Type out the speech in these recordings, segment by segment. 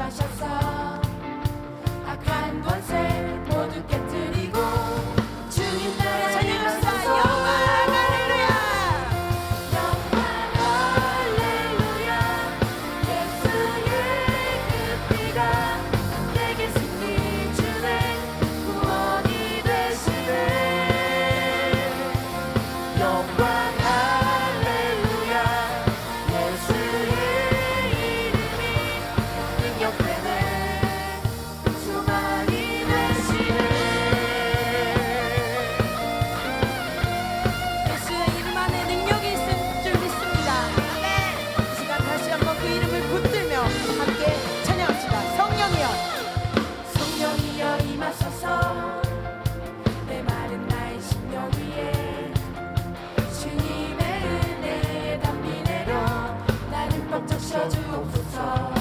başa sağ 비춰주옵소서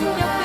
you.